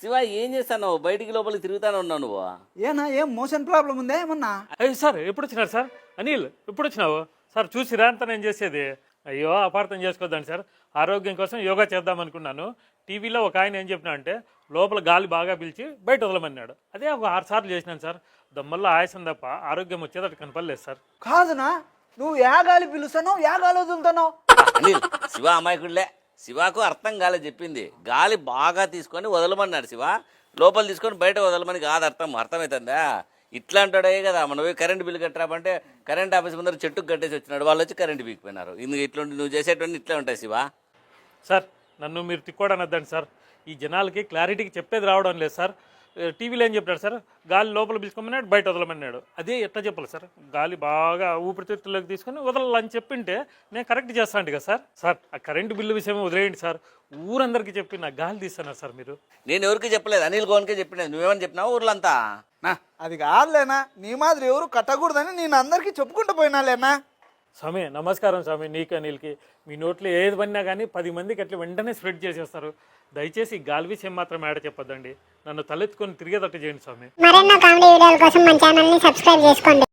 శివ ఏం చేస్తాను బయటికి లోపలికి తిరుగుతానే ఉన్నావు నువ్వు. ఏనా ఏం మోషన్ ప్రాబ్లం ఉందా ఏమన్నా? అయ్యో సార్ ఎప్పుడు వచ్చినారు సార్? అనిల్ ఎప్పుడు వచ్చినావు? సార్ చూసిరా అంత నేను చేసేది. అయ్యో అపార్థం చేసుకోద్దండి సార్. ఆరోగ్యం కోసం యోగా చేద్దాం అనుకున్నాను టీవీలో ఒక ఆయన ఏం చెప్పినా అంటే లోపల గాలి బాగా పిలిచి బయట వదలమన్నాడు. అదే ఒక ఆరు సార్లు చేసినాను సార్. దమ్మల్లో ఆయాసం తప్ప ఆరోగ్యం వచ్చేది అటు కనపడలేదు సార్. కాదునా? నువ్వు యాగాలి పిలుస్తాను యాగాలు వదులుతాను అనిల్ శివ అమాయకుడిలే. శివకు అర్థం కాలే చెప్పింది. గాలి బాగా తీసుకొని వదలమన్నాడు శివ. లోపల తీసుకొని బయట వదలమని కాదు అర్థం. అర్థమవుతుందా ఇట్లా అంటాడే కదా మనం పోయి కరెంట్ బిల్లు కట్టరామంటే కరెంట్ ఆఫీస్ ముందర చెట్టుకు కట్టేసి వచ్చినాడు. వాళ్ళు వచ్చి కరెంట్ బీకిపోయినారు ఇందుకు ఇట్లా నువ్వు చేసేటువంటి ఇట్లా ఉంటాయి శివా. సార్ నన్ను మీరు తిక్కోడనద్దండి సార్. ఈ జనాలకి క్లారిటీకి చెప్పేది రావడం లేదు సార్. టీవీలో ఏం చెప్పాడు సార్? గాలి లోపల పిలుచుకోమన్నాడు బయట వదలమన్నాడు. అదే ఎట్లా చెప్పాలి సార్? గాలి బాగా ఊపిరితిత్తులోకి తీసుకొని వదలాలని చెప్పింటే నేను కరెక్ట్ చేస్తాను కదా సార్? సార్ ఆ కరెంటు బిల్లు విషయం వదిలేయండి సార్. ఊరందరికీ చెప్పి నా గాలి తీస్తున్నారు సార్ మీరు. నేను ఎవరికి చెప్పలేదు అనిల్ గోన్కే చెప్పినది నువ్వేమని చెప్పినావు ఊర్లంతా? నా. అది కాదులేనా నీ మాదిరి ఎవరు కట్టకూడదని నేను అందరికీ చెప్పుకుంటూ పోయినాలేనా? స్వామి నమస్కారం స్వామి నీకు అనిల్కి. మీ నోట్లో ఏది పడినా కానీ పది మందికి అట్లా వెంటనే స్ప్రెడ్ చేసేస్తారు. దయచేసి ఈ గాలి విషయం మాత్రం ఏడ చెప్పొద్దండి. నన్ను తలెత్తుకొని తిరిగేటట్టు చేయండి స్వామి. మరెన్నో కామెడీ వీడియోల కోసం మన ఛానల్ని సబ్స్క్రైబ్ చేసుకోండి.